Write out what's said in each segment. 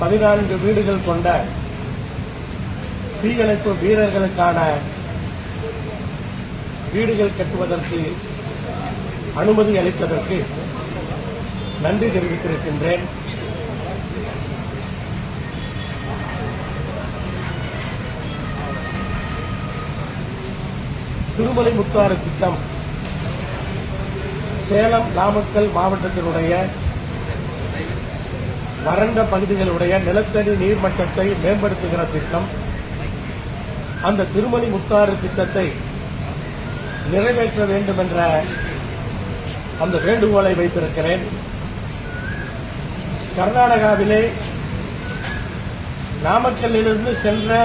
பதினான்கு வீடுகள் கொண்ட தீயணைப்பு வீரர்களுக்கான வீடுகள் கட்டுவதற்கு அனுமதி அளித்ததற்கு நன்றி தெரிவித்திருக்கின்றேன். திருமலை முத்தாறு திட்டம் சேலம் நாமக்கல் மாவட்டத்தினுடைய வறண்ட பகுதிகளுடைய நிலத்தடி நீர்மட்டத்தை மேம்படுத்துகிற திட்டம் அந்த திருமணி முத்தாறு திட்டத்தை நிறைவேற்ற வேண்டும் என்ற அந்த வேண்டுகோளை வைத்திருக்கிறேன். கர்நாடகாவிலே நாமக்கல்லிலிருந்து சென்ற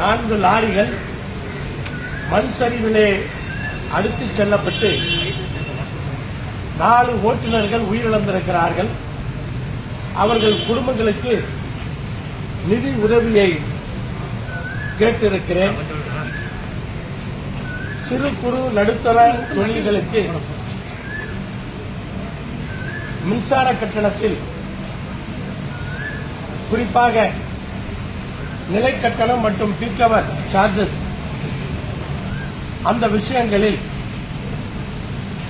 நான்கு லாரிகள் மண் சரிவிலே அடுத்து செல்லப்பட்டு நாலு ஓட்டுநர்கள் உயிரிழந்திருக்கிறார்கள். அவர்கள் குடும்பங்களுக்கு நிதி உதவியை கேட்டிருக்கிறேன். சிறு குறு நடுத்தர தொழில்களுக்கு மின்சார கட்டணத்தில் குறிப்பாக நிலை கட்டணம் மற்றும் பீக்கவர் சார்ஜஸ் அந்த விஷயங்களில்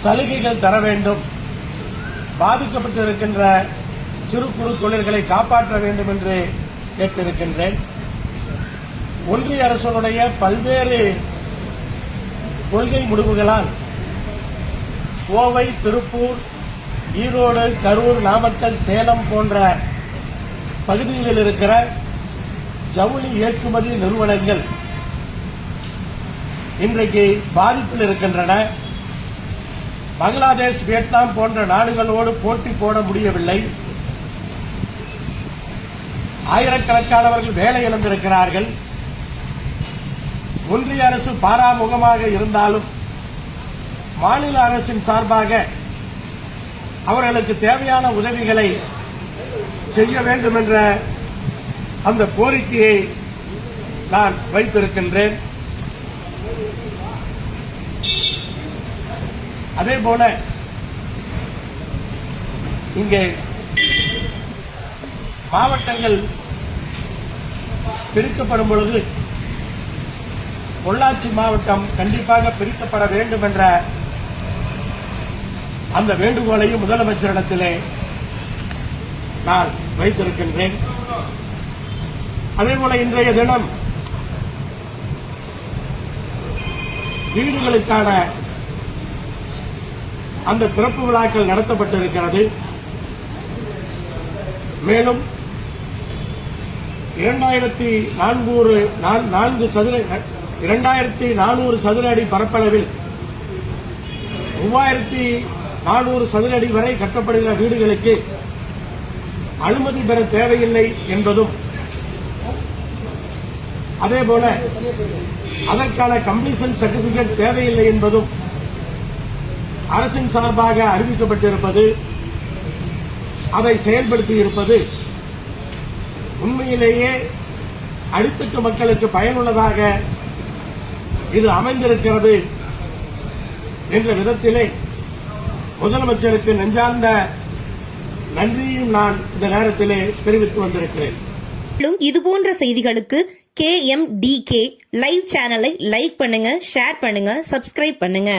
சலுகைகள் தர வேண்டும். பாதிக்கப்பட்டிருக்கின்ற சிறு குறு தொழில்களை காப்பாற்ற வேண்டும் என்று கேட்டிருக்கின்றேன். ஒன்றிய அரசுடைய பல்வேறு கொள்கை முடிவுகளால் கோவை திருப்பூர் ஈரோடு கரூர் நாமக்கல் சேலம் போன்ற பகுதிகளில் இருக்கிற ஜவுளி ஏற்றுமதி நிறுவனங்கள் இன்றைக்கு பாதிப்பில் இருக்கின்றன. பங்களாதேஷ் வியட்நாம் போன்ற நாடுகளோடு போட்டி போட முடியவில்லை. ஆயிரக்கணக்கானவர்கள் வேலை இழந்திருக்கிறார்கள். ஒன்றிய அரசு பாராமுகமாக இருந்தாலும் மாநில அரசின் சார்பாக அவர்களுக்கு தேவையான உதவிகளை செய்ய வேண்டும் என்ற அந்த கோரிக்கையை நான் வைத்திருக்கின்றேன். அதேபோல இங்கே மாவட்டங்கள் பிரிக்கப்படும் பொழுது பொள்ளாச்சி மாவட்டம் கண்டிப்பாக பிரிக்கப்பட வேண்டும் என்ற அந்த வேண்டுகோளையும் முதலமைச்சரிடத்திலே நான் வைத்திருக்கின்றேன். அதேபோல இன்றைய தினம் வீடுகளுக்கான அந்த திறப்பு விழாக்கள் நடத்தப்பட்டிருக்கிறது. மேலும் இரண்டாயிரத்தி நான்கூறு நான்கு சதுர இரண்டாயிரத்தி நானூறு சதுர அடி பரப்பளவில் மூவாயிரத்தி நானூறு சதுர அடி வரை கட்டப்படுகிற வீடுகளுக்கு அனுமதி பெற தேவையில்லை என்பதும் அதேபோல அதற்கான கம்ப்ளீஷன் சர்டிபிகேட் தேவையில்லை என்பதும் அரசின் சார்பாக அறிவிக்கப்பட்டிருப்பது அதை செயல்படுத்தி இருப்பது உண்மையிலேயே அடித்தட்டு மக்களுக்கு பயனுள்ளதாக இது அமைந்திருக்கிறது என்ற விதத்திலே முதலமைச்சருக்கு நெஞ்சார்ந்த நன்றியும் நான் இந்த நேரத்திலே தெரிவித்து வந்திருக்கிறேன். மேலும் இதுபோன்ற செய்திகளுக்கு K M D K live சேனலை லைக் பண்ணுங்க ஷேர் பண்ணுங்க சப்ஸ்கிரைப் பண்ணுங்க.